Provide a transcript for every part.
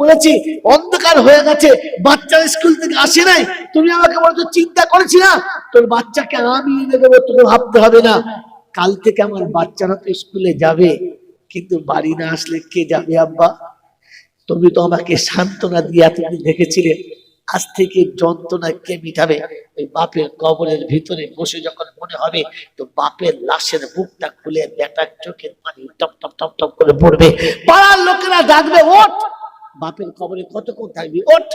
বলেছি, অন্ধকার হয়ে গেছে বাচ্চার স্কুল থেকে আসে নাই। তুমি আমাকে বলছো চিন্তা করেছি না? তোর বাচ্চাকে আমি এনে দেবো, তোকে ভাবতে হবে না। কাল থেকে আমার বাচ্চারা তো স্কুলে যাবে, কিন্তু বাড়ি না আসলে কে যাবে, আব্বা? তুমি তো আমাকে সান্ত্বনা দিয়ে এতদিন দেখেছিলে আজ থেকে যন্ত্রণা কে মিটাবে? ওই বাপের কবরের ভিতরে বসে যখন মনে হবে, তো বাপের লাশের বুকটা খুলে বেটার চোখের পানি টপ টপ টপ টপ করে পড়বে। পাড়ার লোকেরা ডাকবে, ওঠ! বাপের কবরে কতক্ষণ থাকবি? ওঠ।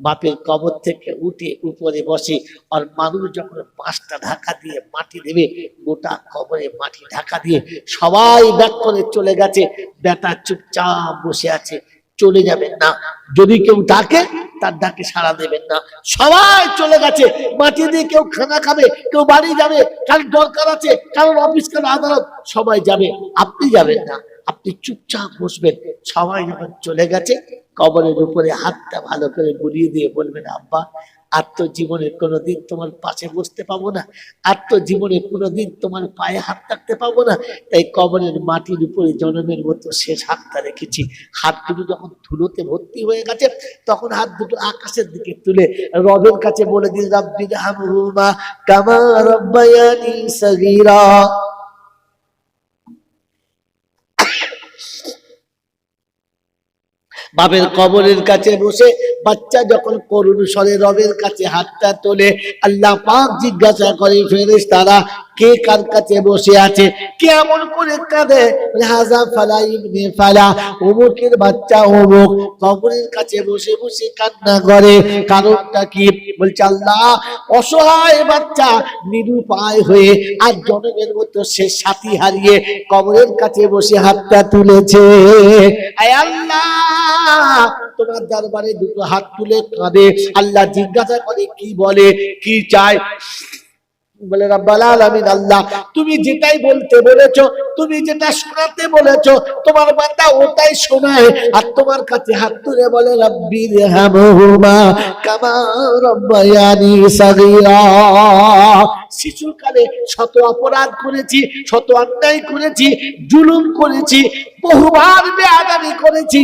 বাপের কবর থেকে উঠে উপরে বসে আর মানুষ যখন পাঁচটা ঢাকা দিয়ে মাটি দেবে, গোটা কবরে মাটি ঢাকা দিয়ে সবাই ব্যাক করে চলে গেছে। বেটা চুপচাপ বসে আছে, চলে যাবেন না। যদি কেউ ডাকে, তার ডাকে সাড়া দেবেন না। সবাই চলে গেছে। মাটি দিয়ে কেউ খানা খাবে, কেউ বাড়ি যাবে, কারোর দরকার আছে, কারোর অফিস, কারোর আদালত, সবাই যাবে। আপনি যাবেন না। আপনি চুপচাপ বসবেন, সবাই যখন চলে গেছে, কবরের উপরে হাতটা ভালো করে বুলিয়ে দিয়ে বলবেন, আব্বা, আর তো জীবনে কোনোদিন তোমার পাশে বসতে পাবো না, আর তো জীবনে কোনোদিন তোমার পায়ে হাত রাখতে পাবো না। তাই কবরের মাটির উপরে জনমের মতো শেষ হাতটা রেখেছি। হাত দুটো যখন ধুলোতে ভর্তি হয়ে গেছে, তখন হাত দুটো আকাশের দিকে তুলে রবের কাছে বলে দিল হামহুমা কামা রব্বায়ানি সগীরা। বাপের কবরের কাছে বসে বাচ্চা যখন করুণ স্বরে রবের কাছে হাতটা তোলে, আল্লাহ পাক জিজ্ঞাসা করে ফেরেস তারা কে কার কাছে বসে আছে? কে এমন করে কাঁদে? হাজা ফালা ইবনে ফালা, অমুকের বাচ্চা অমুক। কবরের কাছে বসে বসে কান্না করে, কারণটা কি? বলছে, আল্লাহ, অসহায় বাচ্চা, নিরুপায় হয়ে আর জনমের মতো সে সাথী হারিয়ে কবরের কাছে বসে হাতটা তুলেছে। আয় আল্লাহ! তোমার দরবারে দুটো হাত তুলে কাঁদে। আল্লাহ জিজ্ঞাসা করে কি বলে কি চায়? বলে, রব্বাল আলামিন আল্লাহ, তুমি যেটাই বলতে বলেছ, তুমি যেটা শোনাতে বলেছ, তোমার বান্দা ওটাই শোনায়, আর তোমার কাছে হাত তুলে বলে রব্বির হামহুমা কামা রব্বায়ানি শিশুকালে শত অপরাধ করেছি, শত অন্যায় করেছি, জুলুম করেছি, বহুবার বেআদামি করেছি।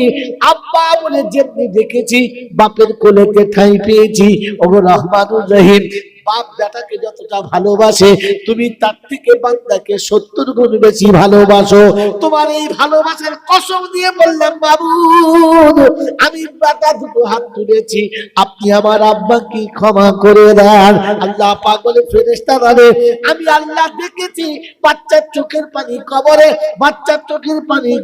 আব্বা বলে, যেমনি দেখেছি, বাপের কোলেতে ঠাঁই পেয়েছি। ওগো রহমানুর রহিম বাপ বেটাকে যতটা ভালোবাসে, তুমি তার থেকে বান্দাকে সত্তর গুণ বেশি ভালোবাসো। তোমার এই ভালোবাসার কসম দিয়ে বললাম, বাবু, আমি বেটা দুটো হাত তুলেছি। আপনি আমার আব্বাকে ক্ষমা করে দেন। আল্লাহ পাগলে ফেরেস্তা রে আমি আল্লাহ দেখেছি, বাচ্চার চোখের পানি কবরে, বাচ্চার চোখের পানি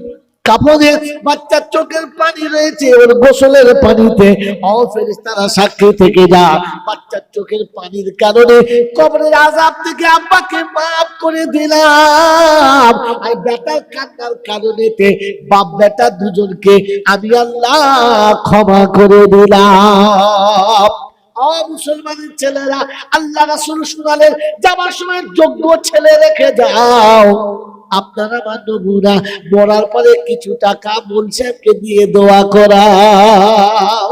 কাপড়ে বাচ্চার চোখের পানি রয়েছে, ওর গোসলের পানিতে। ও ফেরেশতারা সাক্ষী থেকে যা বাচ্চার চোখের পানির কারণে কবরের আজাব থেকে আব্বাকে মাফ করে দিলাম। আর বেটার কান্নার কারণেতে বাপ বেটা দুজনকে আমি আল্লাহ ক্ষমা করে দিলাম। মুসলমানের ছেলেরা, আল্লাহ রাসূল শুনালেন, যাবার সময় যোগ্য ছেলে রেখে যাও। আপনারা আমার নবুরা মরার পরে কিছু টাকা বলছেনকে দিয়ে দোয়া করাও।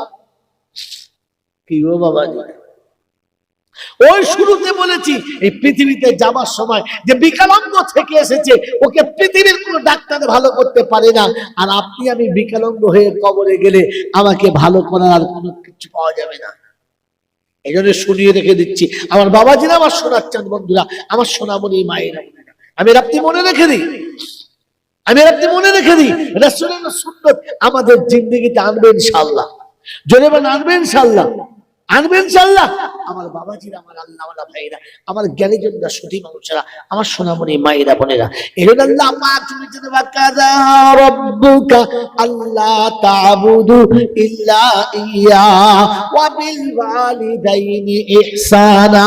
কি গো বাবাজি? ওই শুরুতে বলেছি, এই পৃথিবীতে যাবার সময় যে বিকলাঙ্গ থেকে এসেছে, ওকে পৃথিবীর কোনো ডাক্তার ভালো করতে পারে না। আর আপনি আমি বিকলাঙ্গ হয়ে কবরে গেলে আমাকে ভালো করার আর কোনো কিছু পাওয়া যাবে না। এই জন্য শুনিয়ে রেখে দিচ্ছি। আমার বাবাজিরা আমার শোনাচ্ছেন বন্ধুরা, আমার সোনামণি মায়েরা আমি রাত্রি মনে রেখে দিই। আমি রাত্রি মনে রেখে দিই। রাসূলের আমাদের জিন্দগিতে আনবে ইনশাআল্লাহ। জোরে বলেন, আনবে ইনশাআল্লাহ? আনবে আমার বাবাজিরা, আমার আল্লাহওয়ালা ভাইরা আমার জ্ঞানী জনরা সঠিক মানুষেরা, আমার সোনামণি মায়েরা, বোনেরা জন্য আল্লাহ পাক তুমি বাকাদা রব্বুকা আল্লাহ তাবুদু ইল্লা ইয়া ওয়া বিল ওয়ালিদাইনি ইহসানা।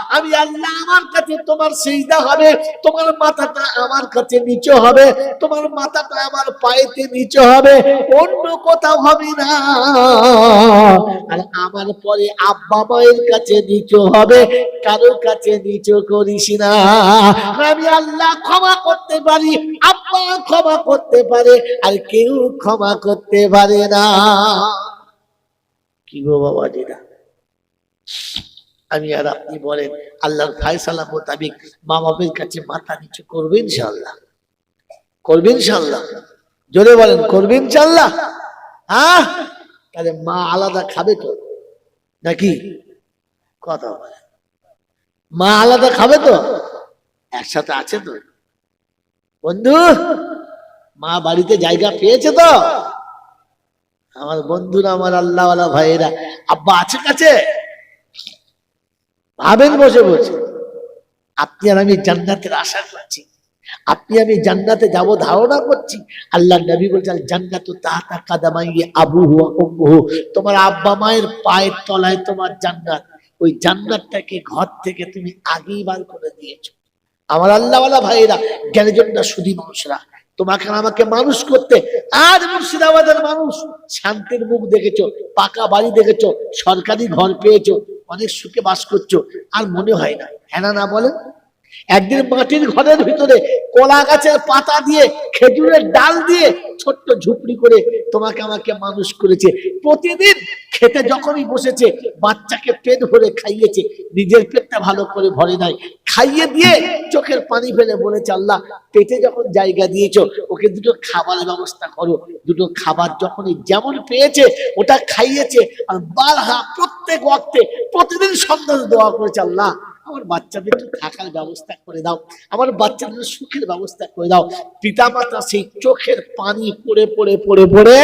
আমি আল্লাহ আমার কাছে তোমার সিজদা হবে, তোমার মাথাটা আমার কাছে নিচে হবে, তোমার মাথাটা আমার পায়েতে নিচে হবে, অন্য কোথাও হবে না। আর আমার পরে আব্বা মায়ের কাছে নিচু হবে, কারোর কাছে নিচু করিস না। আমি আল্লাহ ক্ষমা করতে পারি, আব্বা ক্ষমা করতে পারে, আর কেউ ক্ষমা করতে পারে না। কি গো বাবা দিদা আমি আর আপনি বলেন, আল্লাহর ফায়সালা মোতাবিক মা বাপের কাছে মাথা নিচু করবে ইনশাল্লাহ করবে ইনশাল্লাহ জোরে বলেন, করবে ইনশাল্লাহ হ্যাঁ? তাহলে মা আলাদা খাবে তো? নাকি? কথা বলে মা আলাদা খাবে তো? একসাথে আছে তো? বন্ধু, মা বাড়িতে জায়গা পেয়েছে তো? আমার বন্ধুরা, আমার আল্লাহওয়ালা ভাইয়েরা, আব্বা আছে কাছে? ভাবেন বসে বসে। আপনি আর আমি জান্নাতের আশা করছি। আপনি আমি জান্নাতে যাব, ধারণা করছি। আল্লাহ নবী বলছেন, জান্নাত তাহাতা কাদামাই আবু হুয়া উম্মুহু। তোমার আব্বা মায়ের পায়ের তলায় তোমার জান্নাত। ওই জান্নাতটাকে ঘর থেকে তুমি আগেই বার করে দিয়েছ। আমার আল্লাহওয়ালা ভাইয়েরা, জ্ঞানীজনরা সুদী মানুষরা তোমাকে আমাকে মানুষ করতে আজ মুর্শিদাবাদের মানুষ। শান্তির মুখ দেখেছ, পাকা বাড়ি দেখেছ, সরকারি ঘর পেয়েছ, অনেক সুখে বাস করছ, আর মনে হয় না। হ্যাঁ না বলেন? একদিন মাটির ঘরের ভিতরে কলা গাছের পাতা দিয়ে খেজুরের ডাল দিয়ে ছোট্ট ঝুপড়ি করে তোমাকে আমাকে মানুষ করেছে। প্রতিদিন খেতে যখনই বসেছে, বাচ্চাকে পেট ভরে খাইয়েছে, নিজের পেটটা ভালো করে ভরে নাই। খাইয়ে দিয়ে চোখের পানি ফেলে বলেছে, আল্লাহ, পেটে যখন জায়গা দিয়েছ, ওকে দুটো খাবারের ব্যবস্থা করো। দুটো খাবার যখনই যেমন পেয়েছে, ওটা খাইয়েছে, আর বারহা প্রত্যেক ওয়াক্তে প্রতিদিন সন্ধ্যা দোয়া করেছে, আল্লাহ আমার বাচ্চাদের একটু থাকার ব্যবস্থা করে দাও। আমার বাচ্চাদের সুখের ব্যবস্থা করে দাও। পিতা মাতা সেই চোখের পানি পড়ে পড়ে পড়ে পড়ে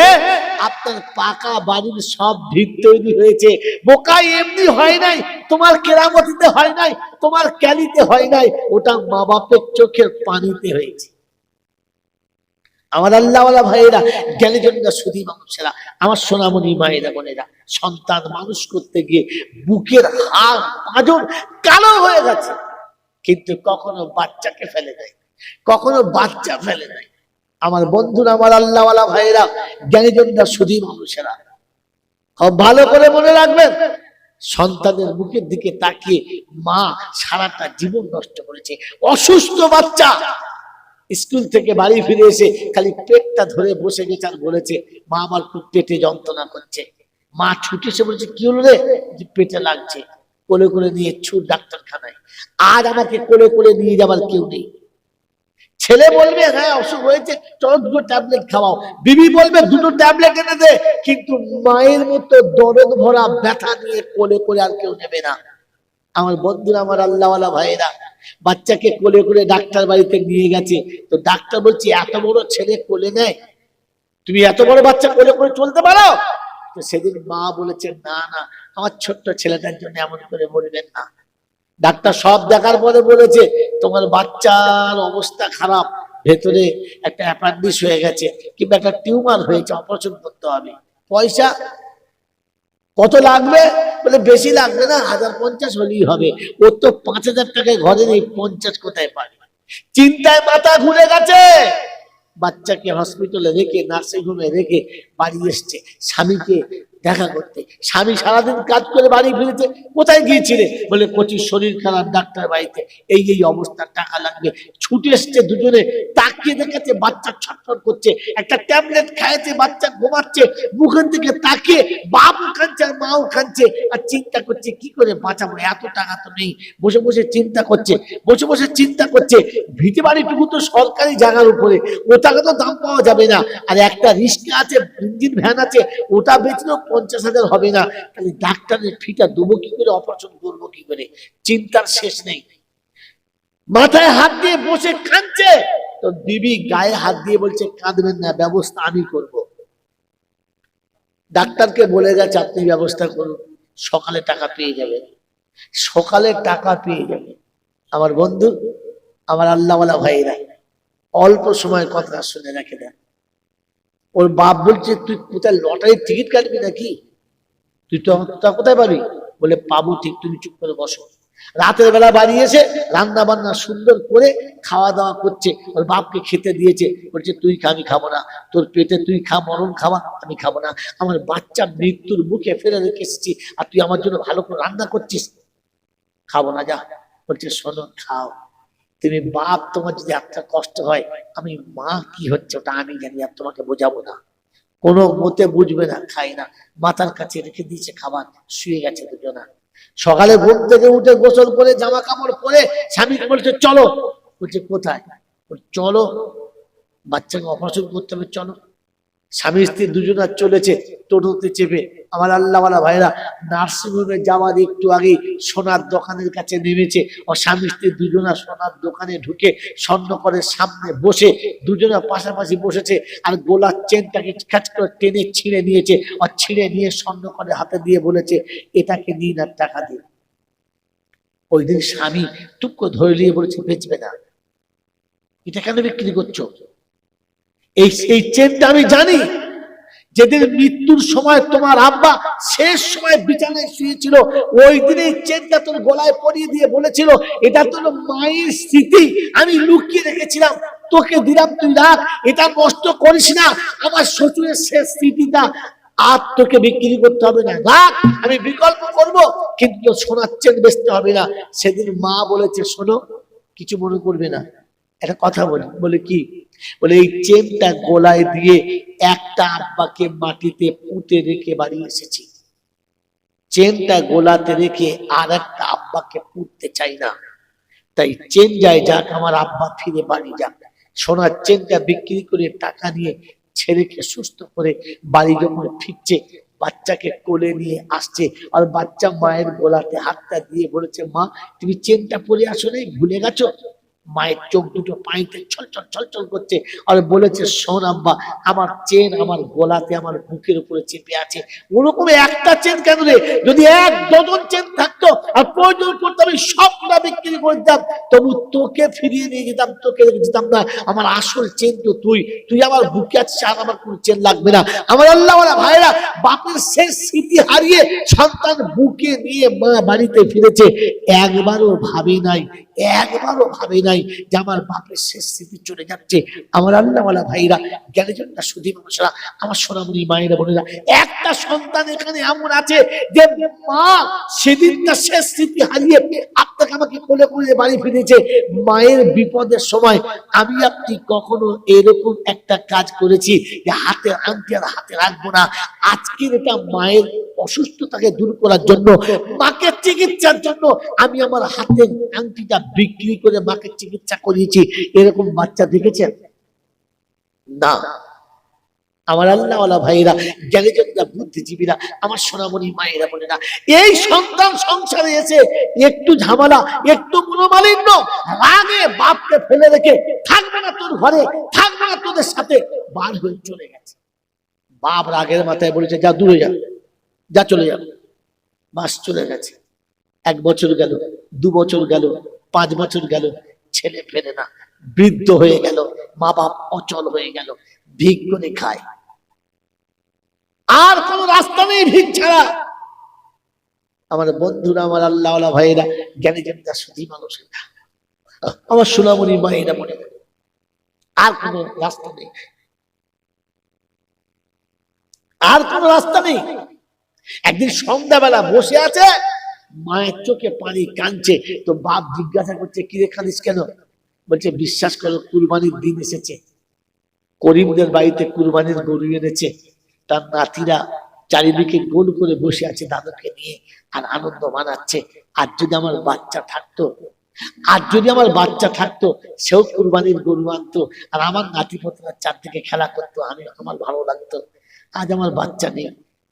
আপনার পাকা বাড়ির সব ভিত তৈরি হয়েছে। বোকায় এমনি হয় নাই, তোমার কেরামতিতে হয় নাই, তোমার ক্যালিতে হয় নাই, ওটা মা বাপের চোখের পানিতে হয়েছে। আমার আল্লাহওয়ালা ভাইয়েরা জ্ঞানী জন্য সুধী মানুষেরা, আমার সোনামণি মায়েরা, বোনেরা, সন্তান মানুষ করতে গিয়ে বুকের হাড় পাঁজন কালো হয়ে গেছে কিন্তু কখনো বাচ্চাকে ফেলে দেয়, কখনো বাচ্চা ফেলে দেয়। আমার বন্ধুরা, আমার আল্লাহওয়ালা ভাইয়েরা জ্ঞানী জন্য সুধী মানুষেরা। খুব ভালো করে মনে রাখবেন, সন্তানের মুখের দিকে তাকিয়ে মা সারাটা জীবন নষ্ট করেছে। অসুস্থ বাচ্চা স্কুল থেকে বাড়ি ফিরে এসে খালি পেটটা ধরে বসে গেছে আর বলেছে, মা আমার খুব পেটে যন্ত্রণা করছে। মা ছুটে এসে বলছে, কি হলো রে? যে পেটে লাগছে। কোলে করে নিয়ে ছুট ডাক্তারখানায়। আর আমাকে কোলে করে নিয়ে যাবার কেউ নেই। ছেলে বলবে হ্যাঁ অসুখ হয়েছে চলো দুটো ট্যাবলেট খাওয়াও। বিবি বলবে, দুটো ট্যাবলেট এনে দে। কিন্তু মায়ের মতো দরদ ভরা ব্যথা নিয়ে কোলে করে আর কেউ নেবে না। আমার বন্ধুরা, আমার আল্লাহওয়ালা ভাইয়েরা, বাচ্চাকে কোলে করে ডাক্তার বাড়িতে নিয়ে গেছে। তো ডাক্তার বলছে, এত বড় ছেলে কোলে নেয় তুমি এত বড় বাচ্চা কোলে করে চলতে পারো? তো সেদিন মা বলেছে, না না, আমার ছোট্ট ছেলেটার জন্য এমন করে বলবেন না। ডাক্তার সব দেখার পরে বলেছে, তোমার বাচ্চার অবস্থা খারাপ। ভেতরে একটা অ্যাপান্ডিস হয়ে গেছে, কিংবা একটা টিউমার হয়েছে অপারেশন করতে হবে। পয়সা কত লাগবে? বলে, বেশি লাগবে না, হাজার পঞ্চাশ হলেই হবে। ওর তো পাঁচ হাজার টাকায় ঘরে নেই, পঞ্চাশ কোথায় পাবে? চিন্তায় মাথা ঘুরে গেছে। বাচ্চাকে হসপিটালে রেখে নার্সিং হোমে রেখে বাড়ি এসছে। স্বামীকে দেখা করতে। স্বামী সারাদিন কাজ করে বাড়ি ফিরেছে, কোথায় গিয়েছিলে? বলে কচির শরীর খারাপ ডাক্তার বাড়িতে। এই এই অবস্থা টাকা লাগবে। ছুটে এসছে দুজনে, তাকিয়ে দেখেছে বাচ্চা ছটফট করছে। একটা ট্যাবলেট খাইছে বাচ্চা ঘুমাচ্ছে, মুখের দিকে তাকিয়ে বাবু কাঁদছে আর মাও কাঁদছে আর চিন্তা করছে, কি করে বাঁচাবো? এত টাকা তো নেই। বসে বসে চিন্তা করছে, বসে বসে চিন্তা করছে, ভিটে বাড়িটুকু তো সরকারি জায়গার উপরে। ওটাকে তো দাম পাওয়া যাবে না। আর একটা রিস্কা আছে, ইঞ্জিন ভ্যান আছে, ওটা বেচলেও পঞ্চাশ হাজার হবে না। তাহলে ডাক্তারের ফিটা দেবো কি করে, অপারেশন করব কি করে? চিন্তার শেষ নেই। মাথায় হাত দিয়ে বসে কাঁদছে। তো বিবি গায়ে হাত দিয়ে বলছে, কাঁদবেন না, ব্যবস্থা আমি করব। ডাক্তারকে বলে গেছে, আপনি ব্যবস্থা করুন। সকালে টাকা পেয়ে যাবেন। সকালে টাকা পেয়ে যাবে আমার বন্ধু, আমার আল্লাহওয়ালা ভাইরা অল্প সময় কথা শুনে রেখে দেন। ওর বাপ বলছে, তুই কোথায় লটারির টিকিট কাটবি নাকি? তুই তো তা কোথায় পাবি? বলে, পাবো ঠিক, তুমি চুপ করে বসো। রাতের বেলা বাড়ি এসে রান্না বান্না সুন্দর করে খাওয়া দাওয়া করছে। ওর বাপকে খেতে দিয়েছে। বলছে, তুই আমি খাব না। তোর পেটে তুই খা, মরণ খাওয়া, আমি খাব না। আমার বাচ্চা মৃত্যুর মুখে ফেলে রেখে এসেছি আর তুই আমার জন্য ভালো করে রান্না করছিস। খাব না, যা। বলছে, শোনো, খাও। তুমি বাপ, তোমার যদি একটা কষ্ট হয়, আমি মা কি হচ্ছে ওটা আমি জানি আর তোমাকে বোঝাবো না। কোনো মতে বুঝবে না খাই না। মাথার কাছে রেখে দিয়েছে খাবার, শুয়ে গেছে দুজনা। সকালে ঘুম থেকে উঠে গোসল করে জামা কাপড় পরে স্বামীকে বলছে, চলো। বলছে, কোথায়? চলো। বাচ্চাকে অপারেশন করতে হবে, চলো। স্বামী স্ত্রী দুজনা চলেছে টোটোতে চেপে। আমার আল্লাহওয়ালা ভাইরা নার্সিংহোমে যাওয়ার একটু আগে সোনার দোকানের কাছে নেমেছে। ও স্বামী স্ত্রী দুজনা সোনার দোকানে ঢুকে স্বর্ণকরের সামনে বসে, দুজনা পাশাপাশি বসেছে আর গোলার চেনটাকে কাজ করে টেনে ছিঁড়ে নিয়েছে। আর ছিঁড়ে নিয়ে স্বর্ণকরের হাতে দিয়ে বলেছে, এটাকে নিন আর টাকা দিন। ওই দিন স্বামী টুকু ধরে নিয়ে বলেছে, বেচবে না। এটা কেন বিক্রি করছ? এই চেনটা আমি জানি। যেদিন মৃত্যুর সময় তোমার আব্বা শেষ সময় বিছানায় শুয়েছিল, ওই দিনে চেনটা তোর গলায় পরিয়ে দিয়ে বলেছিল, এটা তোর মায়ের স্মৃতি, আমি লুকিয়ে রেখেছিলাম। তোকে দিলাম তুই রাখ, এটা নষ্ট করিস না। আমার শ্বশুরের শেষ স্মৃতিটা আর তোকে বিক্রি করতে হবে না। রাখ, আমি বিকল্প করব, কিন্তু সোনার চেন বেচতে হবে না। সেদিন মা বলেছে, শোনো, কিছু মনে করবে না। একটা কথা বলি, বলে কি? বলে এই চেনটা গোলায় দিয়ে একটা আব্বাকে মাটিতে পুঁতে রেখে বাড়ি এসেছি। চেনটা গোলাতে রেখে আর একটা আব্বাকে পুঁততে চাই না। তাই চেন যায় যাক, আমার আব্বা ফিরে বাড়ি যাক। সোনার চেনটা বিক্রি করে টাকা নিয়ে ছেলেকে সুস্থ করে বাড়ি যখন ফিরছে, বাচ্চাকে কোলে নিয়ে আসছে আর বাচ্চা মায়ের গোলাতে হাতটা দিয়ে বলেছে, মা, তুমি চেনটা পরে আসো নাই, ভুলে গেছো? মায়ের চোখ দুটো পাইতে ছলছল ছলছল করছে। আর বলেছে, শোন আব্বা, আমার চেন আমার গলাতে, আমার বুকের উপরে চেপে আছে। ওরকম একটা চেন কেন রে? যদি এক ডজন চেন থাকতো আর প্রয়োজন পড়তো আমি সবটা বিক্রি করে দিতাম। তবু তোকে ফিরিয়ে নিয়ে যেতাম, তোকে যেতাম না। আমার আসল চেন তো তুই। তুই আমার বুকে আছিস, আর আমার কোনো চেন লাগবে না। আমার আল্লাহ ভাইরা, বাপের শেষ স্মৃতি হারিয়ে সন্তান বুকে নিয়ে মা বাড়িতে ফিরেছে। একবারও ভাবি নাই, একবারও ভাবে নাই যে আমার বাপের শেষ স্মৃতি চলে যাচ্ছে। আমার আল্লাহওয়ালা ভাইরা জ্ঞানীজনরা সুধী মানুষরা, আমার সোনামণি মায়েরা বোনেরা, একটা সন্তান এখানে এমন আছে যে মা সেদিনটা শেষ স্মৃতি হারিয়ে আপনাকে আমাকে কোলে কোলে বাড়ি ফিরেছে। মায়ের বিপদের সময় আমি আপনি কখনো এরকম একটা কাজ করেছি যে হাতে আনতে আর হাতে রাখব না। আজকের এটা মায়ের অসুস্থতাকে দূর করার জন্য, মাকে চিকিৎসার জন্য আমি আমার হাতের আংটিটা বিক্রি করে মাকে চিকিৎসা করিয়েছি। এরকম বাচ্চা দেখেছেন? না। আমার আল্লাহওয়ালা ভাইরা জ্ঞানীজনরা বুদ্ধিজীবীরা, আমার সোনামণি মায়েরা বলে না এই সন্তান সংসারে এসে একটু ঝামেলা, একটু মনোমালিন্য, রাগে বাপকে ফেলে রেখে থাকবে না তোর ঘরে, থাকবে না তোদের সাথে, বার হয়ে চলে গেছে। বাপ রাগের মাথায় বলেছে, যা, দূরে যা যা চলে যাবে মাস চলে গেছে। এক বছর গেল, দু বছর গেল, পাঁচ বছর গেল, ছেলে ফেলে না, বৃদ্ধ হয়ে গেল মা বাপ অচল হয়ে গেল ভিক করে খায়। আর কোন রাস্তা নেই ভিক ছাড়া। আমার বন্ধুরা, আমার আল্লাহ ভাইয়েরা, জ্ঞানী জনতা সুধী মানুষেরা, আমার সোনামণি মায়েরা মনে আর কোন রাস্তা নেই। আর কোন রাস্তা নেই। একদিন সন্ধ্যাবেলা বসে আছে, মায়ের চোখে পানি কাঁদছে। তো বাপ জিজ্ঞাসা করছে, কিরে কাঁদিস কেন? বলছে, বিশ্বাস করো, কুরবানির দিন এসেছে। করিমদের বাড়িতে কুরবানির গরু এনেছে। তার নাতিরা চারিদিকে গোল করে বসে আছে দাদুকে নিয়ে আর আনন্দ মানাচ্ছে। আর যদি আমার বাচ্চা থাকতো আর যদি আমার বাচ্চা থাকতো সেও কুরবানির গরু আনতো। আর আমার নাতি পোতরা চারদিকে খেলা করতো আমি আমার ভালো লাগতো। আজ আমার বাচ্চা নেই।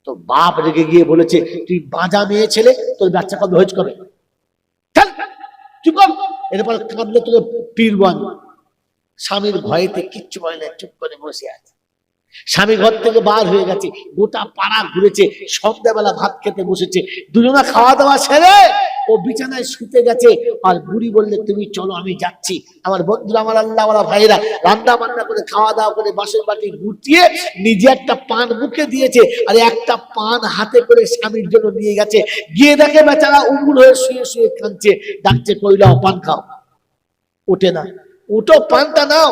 তো বাপ রেগে গিয়ে বলেছে তুই বাজা মেয়ে ছেলে তোর বাচ্চা কবে হয়েছে কবে চল, চুপ কর। এরপর কাঁদলে তোকে পীরবান। স্বামীর ভয়েতে কিচ্ছু বলে না চুপ করে বসে আছে। স্বামী ঘর থেকে বার হয়ে গেছে, গোটা পাড়া ঘুরেছে, সন্ধ্যাবেলা ভাত খেতে বসেছে, দুজনা খাওয়া দাওয়া সেরে ও বিছানায় শুতে গেছে। আর বুড়ি বললে, তুমি চলো, আমি যাচ্ছি। আমার বন্ধুরা, আমার আল্লাহ, আমার ভাইরা রান্না বান্না করে খাওয়া দাওয়া করে বাসের বাটি গুটিয়ে নিজে একটা পান মুখে দিয়েছে আর একটা পান হাতে করে স্বামীর জন্য নিয়ে গেছে। গিয়ে দেখে বেচারা উমুল হয়ে শুয়ে শুয়ে কাঁদছে। ডাকছে কইলাও পান খাও। ওঠে না। ওটো পানটা নাও।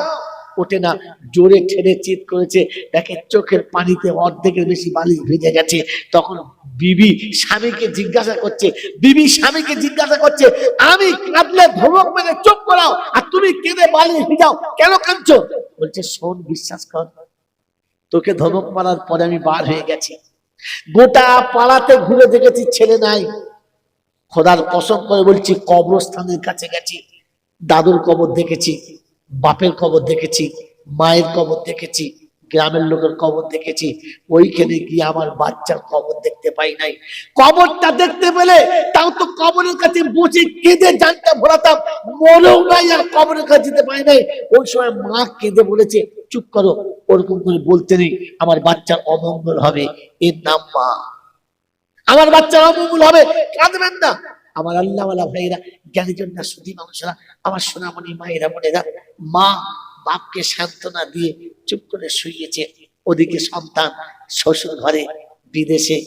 ওঠে না। জোরে ঠেলে চিৎ করেছে। দেখে চোখের পানিতে অর্ধেকের বেশি বালিশ ভেজে গেছে। তখন বিবি স্বামীকে জিজ্ঞাসা করছে, বিবি স্বামীকে জিজ্ঞাসা করছে, আমি কাঁদলে ধমক মেরে চুপ করাও আর তুমি কেঁদে বালিশ ভিজাও, কেন কাঁদছো? বলছে, শোন, বিশ্বাস কর, তোকে ধমক মারার পরে আমি বার হয়ে গেছি। গোটা পাড়াতে ঘুরে দেখেছি ছেলে নাই। খোদার কসম করে বলছি, কবরস্থানের কাছে গেছি। দাদুর কবর দেখেছি। বাপের কবর দেখেছি, মায়ের কবর দেখেছি, গ্রামের লোকের কবর দেখেছি, ওইখানে গিয়ে আমার বাচ্চার কবর দেখতে পাই নাই। কবরটা দেখতে পেলে তাও তো কবরের কাছে বসে কেঁদে জানটা ভরাতাম মনেও নাই আর কবরের কাছে যেতে পাই নাই। ওই সময় মা কেঁদে বলেছে, চুপ করো, ওরকম করে বলতে নেই, আমার বাচ্চার অমঙ্গল হবে। এর নাম মা। আমার বাচ্চার অমঙ্গল হবে, কাঁদবেন না। আমার আল্লাহওয়ালা ভাইরা জ্ঞানীজন না সুধী মানুষরা আমার সোনামণি মায়েরা বোনেরা, মা বাপকে সান্ত্বনা দিয়ে চুপ করে শুয়েছে ওদিকে সন্তান শ্বশুর ঘরে, বিদেশে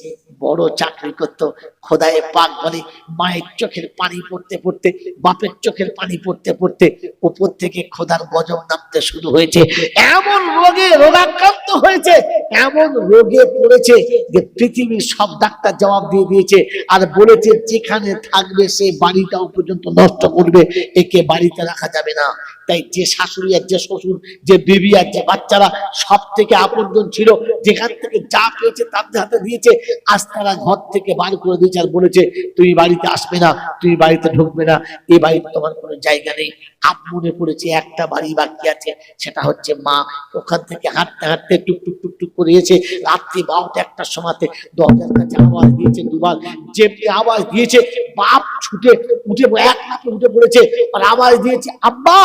বড় চাকরি করত, খোদায় পাক বলে মায়ের চোখের পানি পড়তে পড়তে, বাপের চোখের পানি পড়তে পড়তে উপর থেকে খোদার গজব নামতে শুরু হয়েছে। এমন রোগে রোগাক্রান্ত হয়েছে, এমন রোগে পড়েছে যে পৃথিবীর সব ডাক্তার জবাব দিয়ে দিয়েছে আর বলেছে যেখানে থাকবে সে বাড়িটাও পর্যন্ত নষ্ট করবে, একে বাড়িতে রাখা যাবে না। তাই যে শাশুড়ি আর যে শ্বশুর, যে বেবি আর যে বাচ্চারা সব থেকে আপনজন ছিল, যেখান থেকে যা পেয়েছে তাদের হাতে দিয়েছে, আজ তারা ঘর থেকে বার করে দিয়েছে আর বলেছে তুমি বাড়িতে আসবে না তুমি বাড়িতে ঢুকবে না, এই বাড়িতে তোমার কোনো জায়গা নেই। মনে পড়েছে, একটা বাড়ি বাকি আছে, সেটা হচ্ছে মা। ওখান থেকে হাঁটতে হাঁটতে টুক টুক টুক টুক করে রাত্রি বারোটা একটার সময়তে দরজার কাছে আওয়াজ দিয়েছে দুবার। যে আওয়াজ দিয়েছে, বাপ ছুটে উঠে, এক লাফে উঠে পড়েছে, আর আওয়াজ দিয়েছে, আব্বা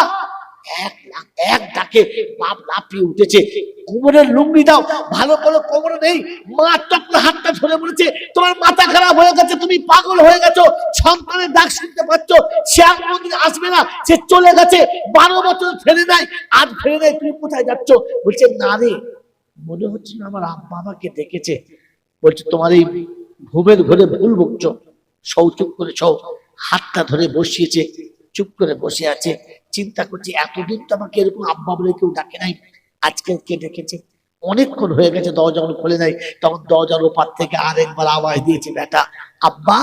এক ডাকে বাপ লাফিয়ে উঠেছে। কোমরের লুঙ্গি দাও, ভালো করে কোমরে নেই। মা তখন হাতটা ধরে বলেছে, তোমার মাথা খারাপ হয়ে গেছে, তুমি পাগল হয়ে গেছো। সন্তানের ডাক শুনতে পাচ্ছ সে আর আসবে না, সে চলে গেছে, বারো বছর ফেরে নাই আজ ফেরে নাই, তুমি কোথায় যাচ্ছ? বলছে, না রে, মনে হচ্ছে না আমার আব্বা আমাকে দেখেছে বলছে, তোমার এই ঘুমের ঘরে ভুল বকছো। সৌ চুপ করে সৌ, হাতটা ধরে বসিয়েছে, চুপ করে বসে আছে। চিন্তা করছি এতদিন তো আমাকে এরকম আব্বা বলে কেউ ডাকে নাই। আজকে কে ডেকেছে? অনেকক্ষণ হয়ে গেছে, দরজা যখন খুলে নাই। তখন দরজার ওপার থেকে আরেকবার আওয়াজ দিয়েছে, বেটা, আব্বা,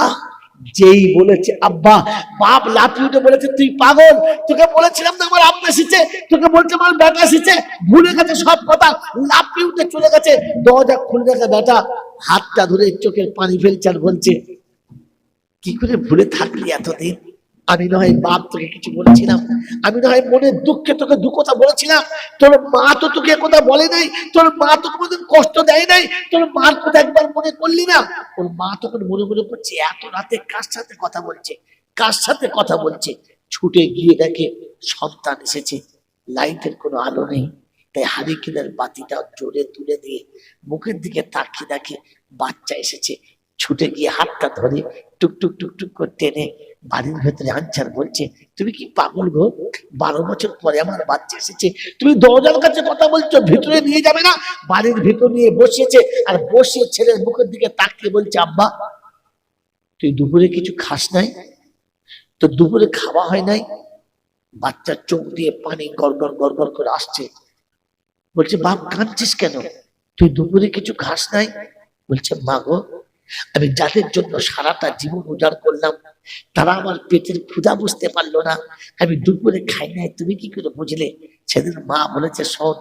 যেই বলেছে, আব্বা, বাপ লাফি উঠে বলেছে, তুই পাগল। তোকে বলেছিলাম না আমার আব্বা এসেছে? তোকে বলছে আমার বেটা এসেছে? ভুলে গেছে সব কথা। লাফি উঠে চলে গেছে। দরজা খুলে গেছে, বেটা। হাতটা ধরে চোখের পানি ফেলছে আর বলছে, কি করে ভুলে থাকলি এতদিন? আমি নয় বাপ তোকে কিছু বলেছিলাম আমি নয় মনের দুঃখে তোকে দু কথা বলেছিলাম। তোর মা তো তোকে কথা বলে নাই। তোর মা তো কোনোদিন কষ্ট দেয় নাই। তোর মার কথা একবার মনে করলি না? ওর মা তখন মনে মনে করছে, এত রাতে কার সাথে কথা বলছে? কার সাথে কথা বলছে? ছুটে গিয়ে দেখে সন্তান এসেছে। লাইটের কোনো আলো নেই। তাই হারিকেনের বাতিটা জোরে তুলে দিয়ে মুখের দিকে তাকিয়ে দেখে বাচ্চা এসেছে। ছুটে গিয়ে হাতটা ধরে টুক টুক টুক টুক করে টেনে বাড়ির ভেতরে আনছার বলছে, তুমি কি পাগল গো? বারো বছর পরে আমার বাচ্চা এসেছে। তুমি দরজার কাছে কথা বলছো, ভিতরে নিয়ে যাবে না? বাড়ির ভিতর নিয়ে বসিয়েছে আর বসিয়ে ছেলের মুখের দিকে তাকিয়ে বলছে, আব্বা, তুই দুপুরে কিছু খাস নাই? তো দুপুরে খাওয়া হয় নাই? বাচ্চার চোখ দিয়ে পানি গড় গড় গড় গড় করে আসছে। বলছে, বাপ, কাঁদছিস কেন? তুই দুপুরে কিছু খাস নাই? বলছে, মা গো আমি যাদের জন্য সারাটা জীবন উজাড় করলাম, তারা আমার পেটের ক্ষুধা বুঝতে পারল না। আমি দুপুরে খাই নাই, তুমি কি করে বুঝলে? সেদিন মা বলেছে, শোন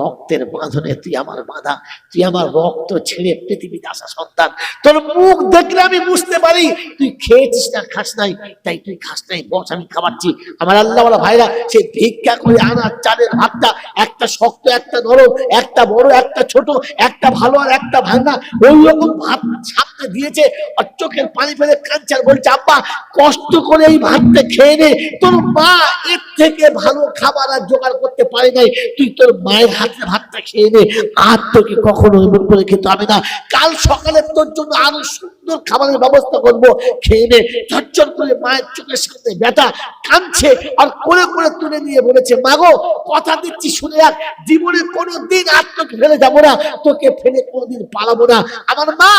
রক্তের বাঁধনে তুই আমার বাঁধা, তুই আমার রক্ত ছেড়ে পৃথিবীতে আসা সন্তান। তোর মুখ দেখলে আমি বুঝতে পারি, তুই খেয়েছিস না, খাস নাই, তাই তুই খাস নাই, বস, আমি খাওয়াচ্ছি। আমার আল্লাহ ভাইরা, সে ভিক্ষা করে আনা চালের ভাতটা, একটা শক্ত, একটা নরম, একটা বড়, একটা ছোট, একটা ভালো আর একটা ভাঙা, ওই রকম ভাত সামনে দিয়েছে, আর চোখের পানি ফেলে আর বলছে, আব্বা, কষ্ট করে এই ভাতটা খেয়ে নে। তোর মা এর থেকে ভালো খাবার আর জোগাড় করতে পারে নাই। তুই তোর মায়ের ভাতটা খেয়ে নে। আর তোকে কখনো এমন করে খেতে হবে না। কাল সকালে তোর জন্য আরও সুন্দর খাবারের ব্যবস্থা করব। খেয়ে নে। ঝরঝর করে মায়ের চোখের কাঁদছে আর করে করে তুলে নিয়ে বলেছে মাগো কথা দিচ্ছি, শুনে রাখ। জীবনে কোনো দিন আর তোকে ফেলে যাব না। তোকে ফেলে কোনোদিন পালাবো না। আমার মা,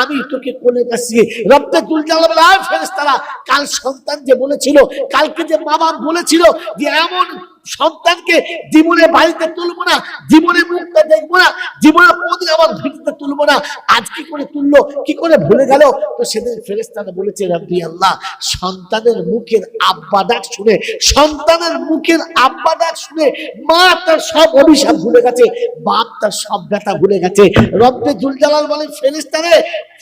আমি তোকে কোলে কাছি রব্বে তুল জালাবেলা ফেরেশতারা। কাল সন্তান যে বলেছিল, কালকে যে মা বলেছিল যে, এমন সন্তানকে জীবনে বাড়িতে তুলবো না, জীবনে মুখটা দেখব না, জীবনে কোনদিন আমার ভিটিতে তুলবো না। আজ কি করে তুললো, কি করে ভুলে গেল? তো সেদিন ফেরেস্তারা বলেছে, রব্বি আল্লাহ, সন্তানের মুখের আব্বা ডাক শুনে, সন্তানের মুখের আব্বা ডাক শুনে মা তার সব অভিশাপ ভুলে গেছে, বাপ তার সব ব্যথা ভুলে গেছে। রব্বে জুলজালাল বলে ফেরেস্তারে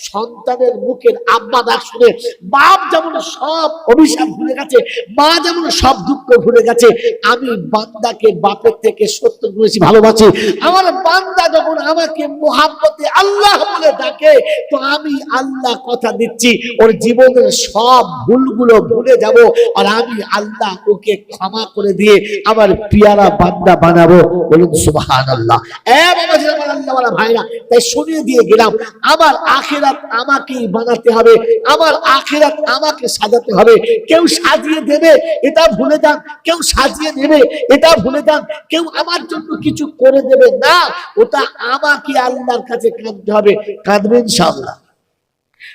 সন্তানের মুখের আব্বা ডাক শুনে বাপ যেমন সব অভিশাপ ভুলে গেছে, মা যেমন সব দুঃখ ভুলে গেছে, আমি বান্দাকে বাপের থেকে সত্য বেশি ভালোবাসি। আমার বান্দা যখন আমাকে মোহাম্মতে আল্লাহ বলে ডাকে, তো আমি আল্লাহ কথা দিচ্ছি, ওর জীবনের সব ভুলগুলো ভুলে যাব আর আমি আল্লাহ ওকে ক্ষমা করে দিয়ে আমার পিয়ারা বান্দা বানাবো। বলুন সুবাহান আল্লাহ ভাইরা, তাই শুনিয়ে দিয়ে গেলাম, আমার আখেরাত আমাকেই বানাতে হবে, আমার আখেরাত আমাকে সাজাতে হবে। কেউ সাজিয়ে দেবে, এটা ভুলে যান, কেউ সাজিয়ে নেবে এটা ভুলে যান কেউ আমার জন্য কিছু করে দেবে না, ওটা আমাকে আল্লাহর কাছে কাঁদতে হবে। কাঁদবে ইনশাল্লাহ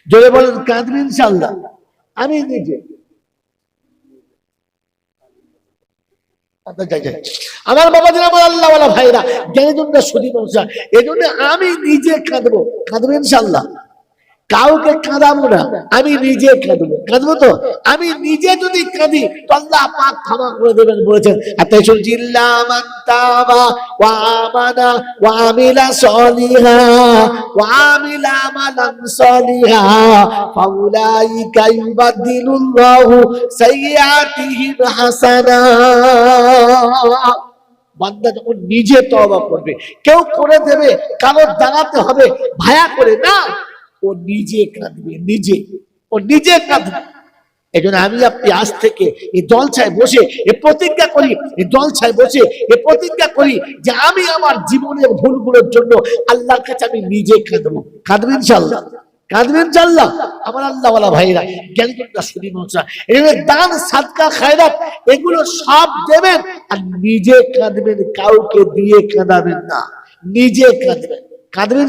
জোরে বলেন, কাঁদবে ইনশাল্লাহ আমি নিজে। আচ্ছা। আমার বাবা দিন আমার আল্লাহ ভাইরা জ্ঞানী জন্য সুদী মানুষ এই জন্য আমি নিজে কাঁদবো। কাঁদবো ইনশাল্লাহ কাউকে কাঁদাবো না, আমি নিজে কাঁদবো। কাঁদবো তো? আমি নিজে যদি কাঁদি, তো পাক ক্ষমা করে দেবেন বলেছেন আর তাই শুনছি যখন নিজে তওবা করবে, কেউ করে দেবে, কারোর দাঁড়াতে হবে, ভায়া করে না। ও নিজে কাঁদবে, নিজে। ও নিজে কাঁদবে। এই জন্য আমি আপনি আজ থেকে এই জলছায় বসে এ প্রতিজ্ঞা করি এই জলছায় বসে এ প্রতিজ্ঞা করি যে আমি আমার জীবনের ভুলগুলোর জন্য আল্লাহর কাছে আমি নিজে কাঁদবো। কাঁদবে ইনশাল্লাহ কাঁদবেন আমার আল্লাহওয়ালা ভাইরা জ্ঞানীজনরা শুনি মনসা এগুলো দান, সাদকা, খায়রাত, এগুলো সব দেবেন আর নিজে কাঁদবেন, কাউকে দিয়ে কাঁদাবেন না। নিজে কাঁদবেন। কাঁদবেন